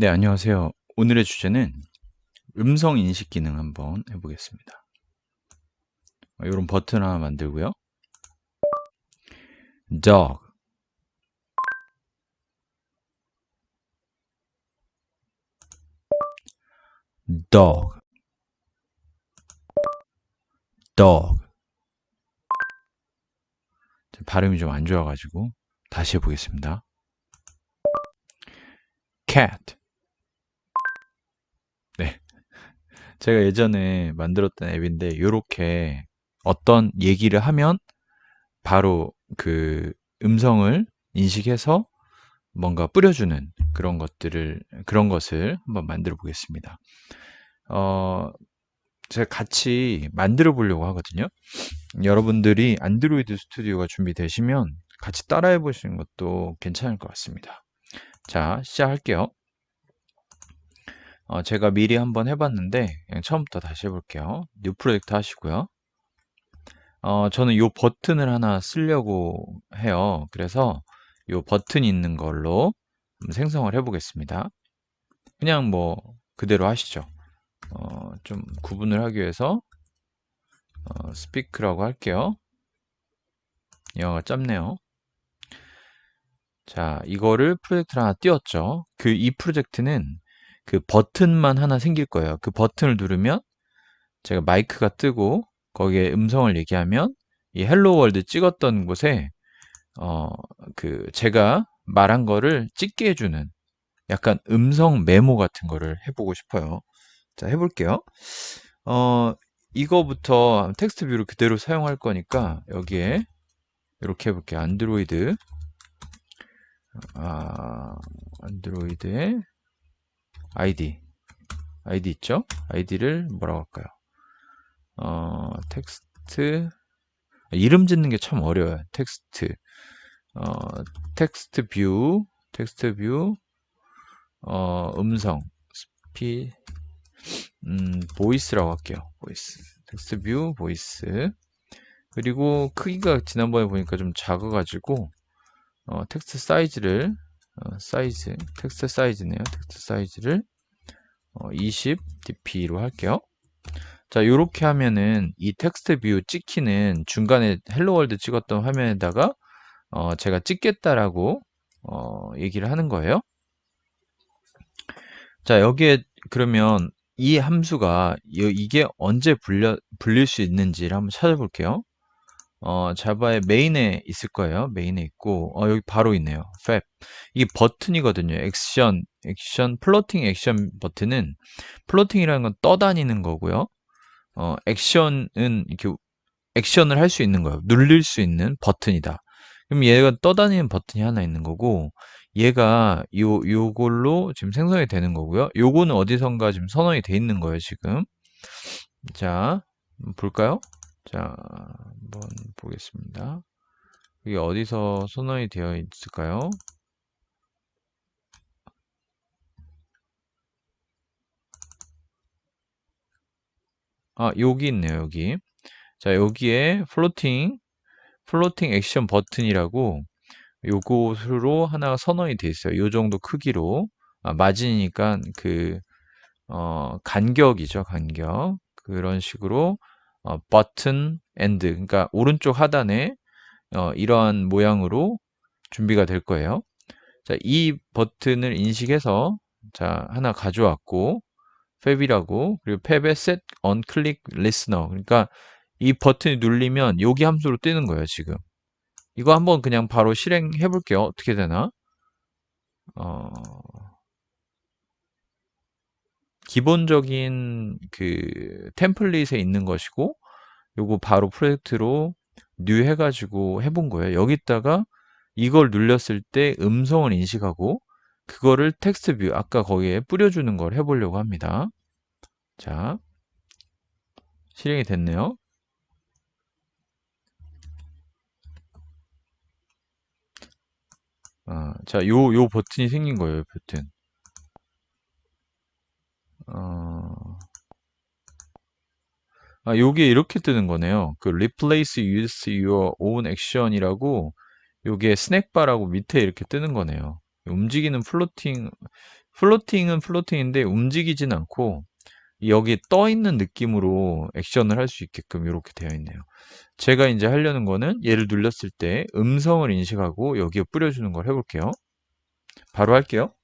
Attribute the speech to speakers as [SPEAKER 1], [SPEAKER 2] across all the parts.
[SPEAKER 1] 네, 안녕하세요. 오늘의 주제는 음성 인식 기능 한번 해보겠습니다. 이런 버튼 하나 만들고요. dog dog dog 발음이 좀 안 좋아가지고 다시 해보겠습니다. cat 네. 제가 예전에 만들었던 앱인데 이렇게 어떤 얘기를 하면 바로 그 음성을 인식해서 뭔가 뿌려주는 그런 것들을 그런 것을 한번 만들어 보겠습니다. 어, 제가 같이 만들어 보려고 하거든요. 여러분들이 안드로이드 스튜디오가 준비되시면 같이 따라해 보시는 것도 괜찮을 것 같습니다. 자, 시작할게요. 어, 제가 미리 한번 해봤는데 처음부터 다시 해볼게요. 뉴 프로젝트 하시고요. 어, 저는 이 버튼을 하나 쓰려고 해요. 그래서 이 버튼이 있는 걸로 생성을 해보겠습니다. 그냥 뭐 그대로 하시죠. 어, 좀 구분을 하기 위해서 어, 스피크라고 할게요. 영어가 짧네요. 자, 이거를 프로젝트를 하나 띄웠죠. 그 이 프로젝트는 그 버튼만 하나 생길 거예요. 그 버튼을 누르면 제가 마이크가 뜨고 거기에 음성을 얘기하면 이 헬로 월드 찍었던 곳에 어 그 제가 말한 거를 찍게 해주는 약간 음성 메모 같은 거를 해보고 싶어요. 자 해볼게요. 어 이거부터 텍스트 뷰를 그대로 사용할 거니까 여기에 이렇게 해볼게요. 안드로이드 아 안드로이드에 id id 있죠? id를 뭐라고 할까요? 어, 텍스트 이름 짓는 게 참 어려워요. 텍스트 어, 텍스트 뷰 텍스트 뷰 어, 음성 스피 음, 보이스라고 할게요. 보이스 텍스트 뷰 보이스 그리고 크기가 지난번에 보니까 좀 작아가지고 어, 텍스트 사이즈를 어, 사이즈 텍스트 사이즈네요. 텍스트 사이즈를 어, 20 dp로 할게요. 자, 이렇게 하면은 이 텍스트 뷰 찍히는 중간에 헬로 월드 찍었던 화면에다가 어, 제가 찍겠다라고 어, 얘기를 하는 거예요. 자, 여기에 그러면 이 함수가 이게 언제 불려, 불릴 수 있는지를 한번 찾아볼게요. 어, 자바의 메인에 있을 거예요. 메인에 있고, 어, 여기 바로 있네요. fab. 이게 버튼이거든요. 액션, 액션, 플로팅 액션 버튼은, 플로팅이라는 건 떠다니는 거고요. 어, 액션은 이렇게 액션을 할 수 있는 거예요. 누릴 수 있는 버튼이다. 그럼 얘가 떠다니는 버튼이 하나 있는 거고, 얘가 요, 요걸로 지금 생성이 되는 거고요. 요거는 어디선가 지금 선언이 돼 있는 거예요, 지금. 자, 볼까요? 자, 한번 보겠습니다. 이게 어디서 선언이 되어 있을까요? 아, 여기 있네요, 여기. 자, 여기에 플로팅, 플로팅 액션 버튼이라고 요것으로 하나가 선언이 돼 있어요. 요 정도 크기로. 아, 마진이니까 그, 어, 간격이죠, 간격. 그런 식으로 어, 버튼 엔드 그러니까 오른쪽 하단에 어, 이러한 모양으로 준비가 될 거예요. 자, 이 버튼을 인식해서 자 하나 가져왔고 팹이라고 그리고 팹에 set on click listener. 그러니까 이 버튼이 눌리면 여기 함수로 뜨는 거예요 지금. 이거 한번 그냥 바로 실행해 볼게요. 어떻게 되나? 어... 기본적인 그 템플릿에 있는 것이고 요거 바로 프로젝트로 뉴 해가지고 해본 거예요. 여기다가 이걸 눌렸을 때 음성을 인식하고 그거를 텍스트 뷰 아까 거기에 뿌려주는 걸 해보려고 합니다. 자 실행이 됐네요. 아, 자, 요, 요 버튼이 생긴 거예요, 버튼. 어... 아, 요게 이렇게 뜨는 거네요. 그 replace use your own action이라고 요게 스낵바라고 밑에 이렇게 뜨는 거네요. 움직이는 플로팅 플로팅은 플로팅인데 움직이진 않고 여기 떠 있는 느낌으로 액션을 할 수 있게끔 이렇게 되어 있네요. 제가 이제 하려는 거는 얘를 눌렀을 때 음성을 인식하고 여기에 뿌려주는 걸 해볼게요. 바로 할게요.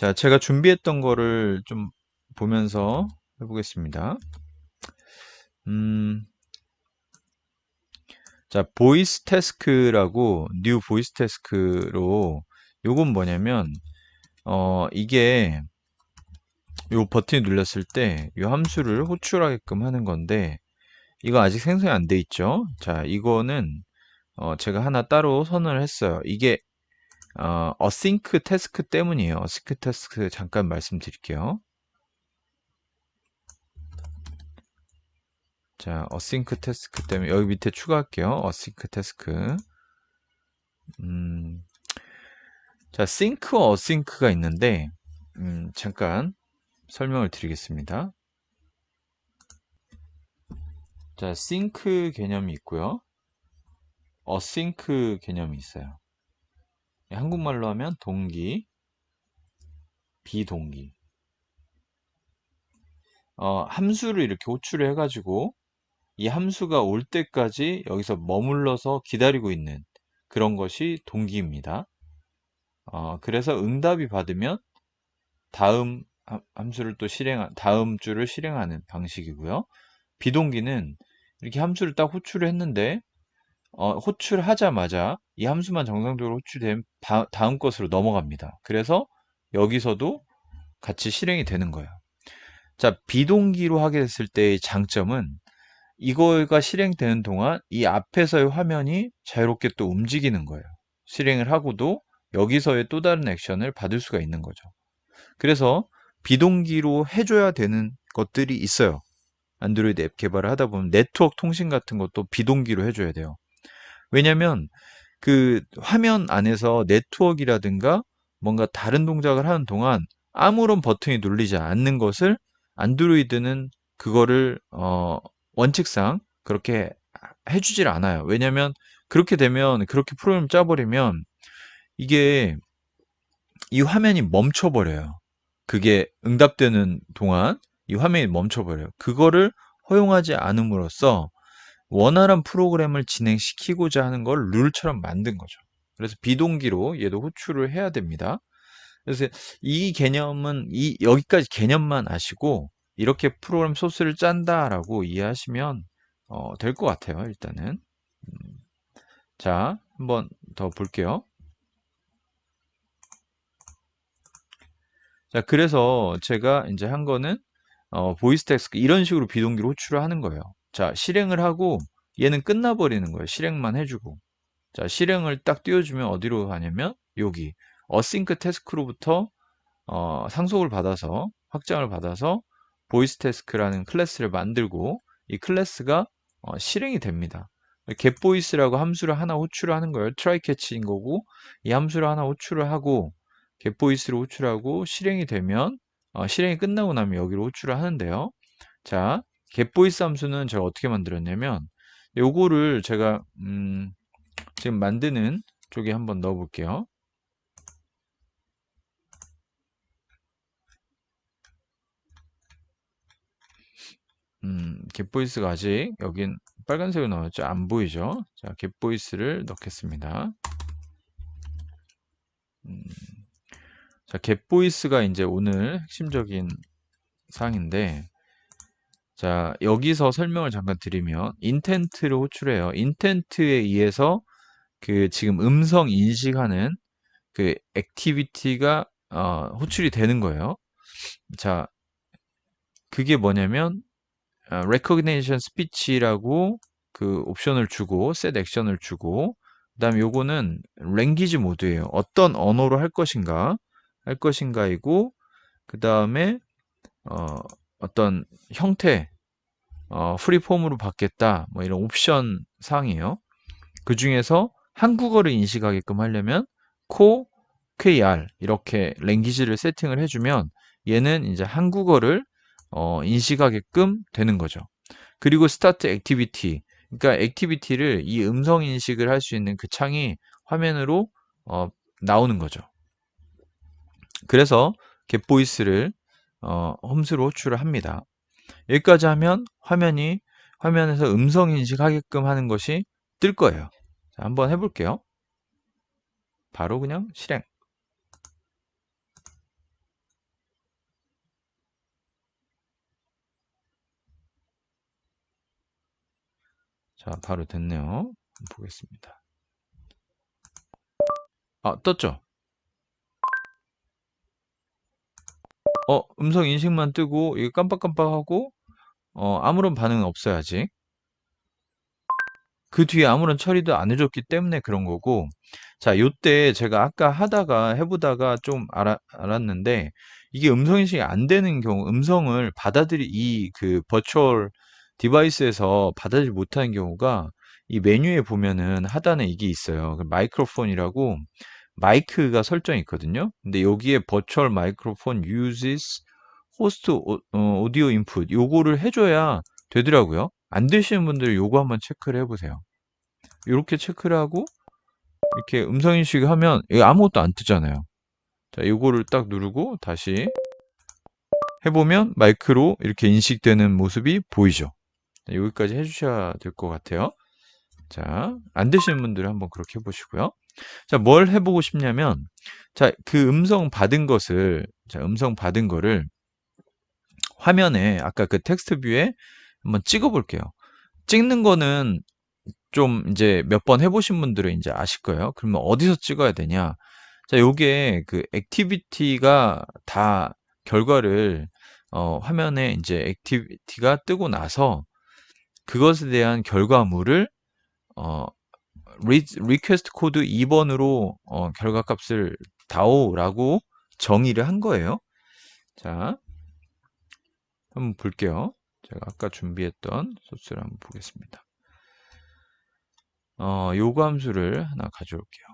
[SPEAKER 1] 자, 제가 준비했던 거를 좀 보면서 해보겠습니다. 음, 자, 보이스 태스크라고 뉴 보이스 태스크로 요건 뭐냐면 어, 이게 요 버튼 눌렀을 때이 함수를 호출하게끔 하는 건데 이거 아직 생성이 안 돼 있죠 자 이거는 어 제가 하나 따로 선언을 했어요 이게 어, async 태스크 때문이에요 async 태스크 잠깐 말씀드릴게요 자 async 태스크 때문에 여기 밑에 추가할게요 async 태스크 음, 자 sync와 async가 있는데 음, 잠깐 설명을 드리겠습니다. 자, 싱크 개념이 있고요. 어싱크 개념이 있어요. 한국말로 하면 동기, 비동기. 어, 함수를 이렇게 호출을 해가지고 이 함수가 올 때까지 여기서 머물러서 기다리고 있는 그런 것이 동기입니다. 어, 그래서 응답이 받으면 다음 함수를 또 실행, 다음 주를 실행하는 방식이고요. 비동기는 이렇게 함수를 딱 호출을 했는데, 어, 호출하자마자 이 함수만 정상적으로 호출되면 바, 다음 것으로 넘어갑니다. 그래서 여기서도 같이 실행이 되는 거예요. 자, 비동기로 하게 됐을 때의 장점은 이거가 실행되는 동안 이 앞에서의 화면이 자유롭게 또 움직이는 거예요. 실행을 하고도 여기서의 또 다른 액션을 받을 수가 있는 거죠. 그래서 비동기로 해줘야 되는 것들이 있어요. 안드로이드 앱 개발을 하다 보면 네트워크 통신 같은 것도 비동기로 해줘야 돼요. 왜냐면 그 화면 안에서 네트워크라든가 뭔가 다른 동작을 하는 동안 아무런 버튼이 눌리지 않는 것을 안드로이드는 그거를 어 원칙상 그렇게 해주질 않아요. 왜냐면 그렇게 되면 그렇게 프로그램 짜버리면 이게 이 화면이 멈춰버려요. 그게 응답되는 동안 이 화면이 멈춰버려요. 그거를 허용하지 않음으로써 원활한 프로그램을 진행시키고자 하는 걸 룰처럼 만든 거죠. 그래서 비동기로 얘도 호출을 해야 됩니다. 그래서 이 개념은 이 여기까지 개념만 아시고 이렇게 프로그램 소스를 짠다라고 이해하시면 어, 될 것 같아요. 일단은 음. 자 한번 더 볼게요. 자, 그래서 제가 이제 한 거는 어, 보이스 텍스트 이런 식으로 비동기로 호출을 하는 거예요. 자, 실행을 하고 얘는 끝나버리는 거예요. 실행만 해주고. 자, 실행을 딱 띄워주면 어디로 가냐면 여기 어싱크 태스크로부터 어, 상속을 받아서 확장을 받아서 보이스 태스크라는 클래스를 만들고 이 클래스가 어, 실행이 됩니다. getBoice라고 함수를 하나 호출을 하는 거예요. try catch인 거고 이 함수를 하나 호출을 하고 getVoice를 호출하고 실행이 되면 어, 실행이 끝나고 나면 여기로 호출을 하는데요. 자, getVoice 함수는 제가 어떻게 만들었냐면 요거를 제가 음, 지금 만드는 쪽에 한번 넣어 볼게요. 음, getVoice가 아직 여긴 빨간색으로 나왔죠? 안 보이죠? 자, getVoice를 넣겠습니다. 음, 자, 겟보이스가 이제 오늘 핵심적인 사항인데, 자, 여기서 설명을 잠깐 드리면, 인텐트를 호출해요. 인텐트에 의해서 그 지금 음성 인식하는 그 액티비티가 어, 호출이 되는 거예요. 자, 그게 뭐냐면, 어, recognition speech라고 그 옵션을 주고, set 액션을 주고, 그 다음에 요거는 랭귀지 모드예요. 어떤 언어로 할 것인가, 할 것인가이고 그 다음에 어, 어떤 형태 어, 프리폼으로 받겠다 뭐 이런 옵션 사항이에요. 그 중에서 한국어를 인식하게끔 하려면 코 QR 이렇게 랭귀지를 세팅을 해주면 얘는 이제 한국어를 어, 인식하게끔 되는 거죠. 그리고 스타트 액티비티 그러니까 액티비티를 이 음성 인식을 할 수 있는 그 창이 화면으로 어, 나오는 거죠. 그래서 겟보이스를 어, 홈스로 호출을 합니다. 여기까지 하면 화면이 화면에서 음성 인식하게끔 하는 것이 뜰 거예요. 자, 한번 해볼게요. 바로 그냥 실행. 자, 바로 됐네요. 보겠습니다. 아, 떴죠? 어, 음성 인식만 뜨고, 이거 깜빡깜빡하고, 어, 아무런 반응 없어요, 아직. 그 뒤에 아무런 처리도 안 해줬기 때문에 그런 거고, 자, 요때 제가 아까 하다가, 해보다가 좀 알아, 알았는데, 이게 음성 인식이 안 되는 경우, 음성을 받아들이, 이 그 버추얼 디바이스에서 받아들이지 못하는 경우가, 이 메뉴에 보면은 하단에 이게 있어요. 그 마이크로폰이라고 마이크가 설정이 있거든요. 근데 여기에 버추얼 마이크로폰 uses host 오디오 인풋 요거를 해줘야 되더라고요. 안 되시는 분들 요거 한번 체크를 해보세요. 이렇게 체크를 하고 이렇게 음성 인식 하면 아무것도 안 뜨잖아요. 자, 요거를 딱 누르고 다시 해보면 마이크로 이렇게 인식되는 모습이 보이죠. 여기까지 해주셔야 될 것 같아요. 자, 안 되시는 분들은 한번 그렇게 해보시고요. 자, 뭘 해보고 싶냐면, 자, 그 음성 받은 것을, 자, 음성 받은 거를 화면에, 아까 그 텍스트 뷰에 한번 찍어 볼게요. 찍는 거는 좀 이제 몇 번 해보신 분들은 이제 아실 거예요. 그러면 어디서 찍어야 되냐? 자, 요게 그 액티비티가 다 결과를 어, 화면에 이제 액티비티가 뜨고 나서 그것에 대한 결과물을 어, 리, 리퀘스트 코드 2번으로 어, 결과값을 다오라고 정의를 한 거예요. 자, 한번 볼게요. 제가 아까 준비했던 소스를 한번 보겠습니다. 어, 요구 함수를 하나 가져올게요.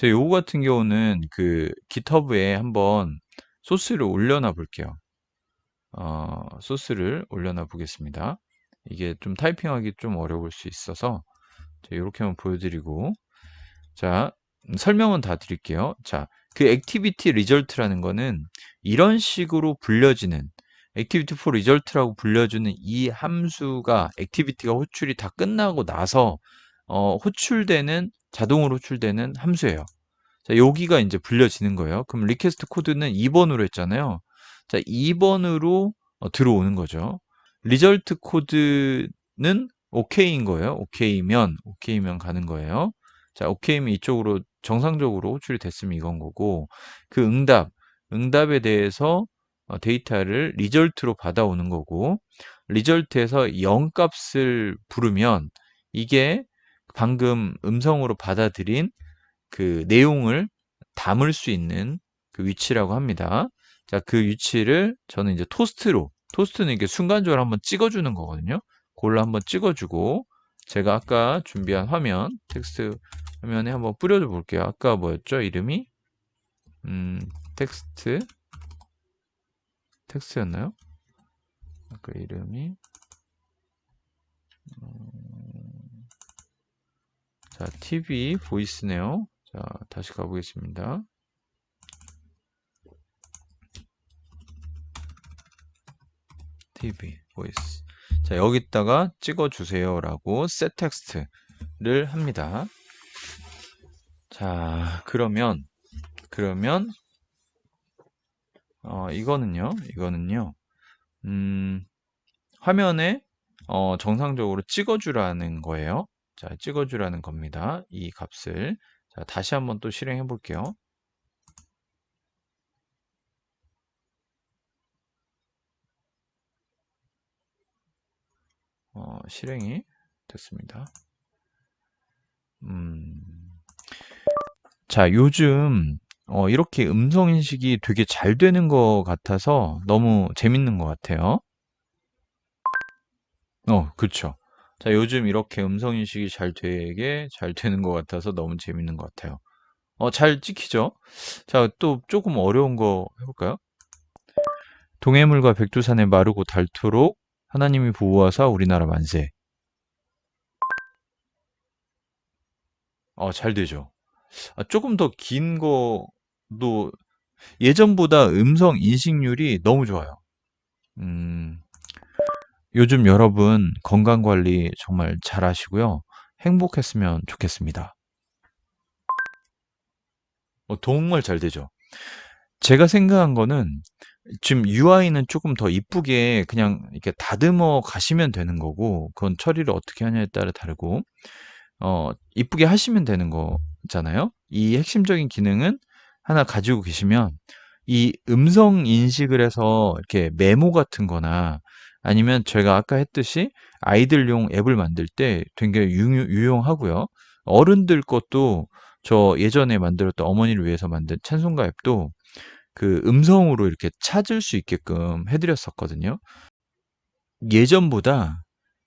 [SPEAKER 1] 제 요거 같은 경우는 그 GitHub에 한번 소스를 올려놔 볼게요. 어, 소스를 올려놔 보겠습니다. 이게 좀 타이핑하기 좀 어려울 수 있어서 이렇게 한번 보여드리고 자 설명은 다 드릴게요. 자, 그 액티비티 리절트라는 거는 이런 식으로 불려지는 액티비티 포 리절트라고 불려주는 이 함수가 액티비티가 호출이 다 끝나고 나서 어, 호출되는 자동으로 호출되는 함수예요. 자, 여기가 이제 불려지는 거예요. 그럼 리퀘스트 코드는 2번으로 했잖아요. 자, 2번으로 어, 들어오는 거죠. 리절트 코드는 OK인 거예요. OK면, OK면 가는 거예요. 자, OK면 이쪽으로 정상적으로 호출이 됐으면 이건 거고, 그 응답, 응답에 대해서 어, 데이터를 리절트로 받아오는 거고, 리절트에서 0 값을 부르면 이게 방금 음성으로 받아들인 그 내용을 담을 수 있는 그 위치라고 합니다. 자, 그 위치를 저는 이제 토스트로, 토스트는 이게 순간적으로 한번 찍어주는 거거든요. 그걸로 한번 찍어주고, 제가 아까 준비한 화면, 텍스트 화면에 한번 뿌려줘 볼게요. 아까 뭐였죠? 이름이? 음, 텍스트. 텍스트였나요? 아까 이름이? 음, 자, TV 보이스네요. 자, 다시 가보겠습니다. TV 보이스. 자, 여기다가 찍어 주세요라고 set 텍스트를 합니다. 자, 그러면 그러면 어, 이거는요, 이거는요, 음, 화면에 어, 정상적으로 찍어주라는 거예요. 자, 찍어주라는 겁니다. 이 값을. 자, 다시 한번 또 실행해 볼게요. 어, 실행이 됐습니다. 음, 자, 요즘 어, 이렇게 음성 인식이 되게 잘 되는 것 같아서 너무 재밌는 것 같아요. 어, 그렇죠. 자, 요즘 이렇게 음성 인식이 잘 되게 잘 되는 것 같아서 너무 재밌는 것 같아요. 어, 잘 찍히죠? 자, 또 조금 어려운 거 해볼까요? 동해물과 백두산에 마르고 닳도록 하나님이 보호하사 우리나라 만세. 어, 잘 되죠. 아, 조금 더 긴 거도 예전보다 음성 인식률이 너무 좋아요. 음, 요즘 여러분 건강 관리 정말 잘 하시고요. 행복했으면 좋겠습니다. 어, 정말 잘 되죠. 제가 생각한 거는 지금 UI는 조금 더 이쁘게 그냥 이렇게 다듬어 가시면 되는 거고, 그건 처리를 어떻게 하냐에 따라 다르고, 어, 이쁘게 하시면 되는 거잖아요. 이 핵심적인 기능은 하나 가지고 계시면 이 음성 인식을 해서 이렇게 메모 같은 거나 아니면 제가 아까 했듯이 아이들용 앱을 만들 때 유- 유용하고요. 어른들 것도 저 예전에 만들었던 어머니를 위해서 만든 찬송가 앱도 그 음성으로 이렇게 찾을 수 있게끔 해드렸었거든요. 예전보다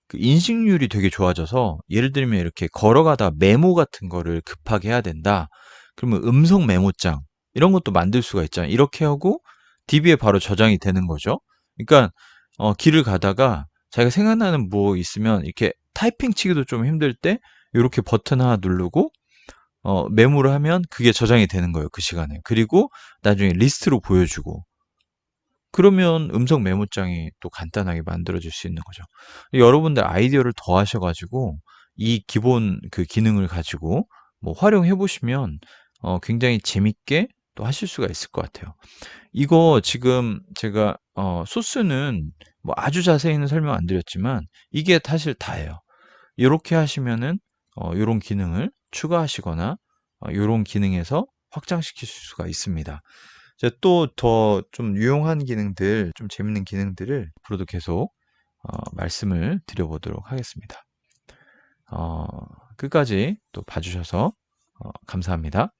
[SPEAKER 1] 그 인식률이 되게 좋아져서 예를 들면 이렇게 걸어가다 메모 같은 거를 급하게 해야 된다. 그러면 음성 메모장 이런 것도 만들 수가 있잖아요. 이렇게 하고 DB에 바로 저장이 되는 거죠. 그러니까 어, 길을 가다가 자기가 생각나는 뭐 있으면 이렇게 타이핑 치기도 좀 힘들 때 이렇게 버튼 하나 누르고 어, 메모를 하면 그게 저장이 되는 거예요. 그 시간에. 그리고 나중에 리스트로 보여주고 그러면 음성 메모장이 또 간단하게 만들어질 수 있는 거죠. 여러분들 아이디어를 더 하셔 가지고 이 기본 그 기능을 가지고 뭐 활용해 보시면 어, 굉장히 재밌게 또 하실 수가 있을 것 같아요. 이거 지금 제가 어, 소스는 뭐 아주 자세히는 설명 안 드렸지만 이게 사실 다예요. 이렇게 하시면은 어, 이런 기능을 추가하시거나 어, 이런 기능에서 확장시킬 수가 있습니다. 또더 좀 유용한 기능들, 좀 재밌는 기능들을 앞으로도 계속 어, 말씀을 드려보도록 하겠습니다. 어, 끝까지 또 봐주셔서 어, 감사합니다.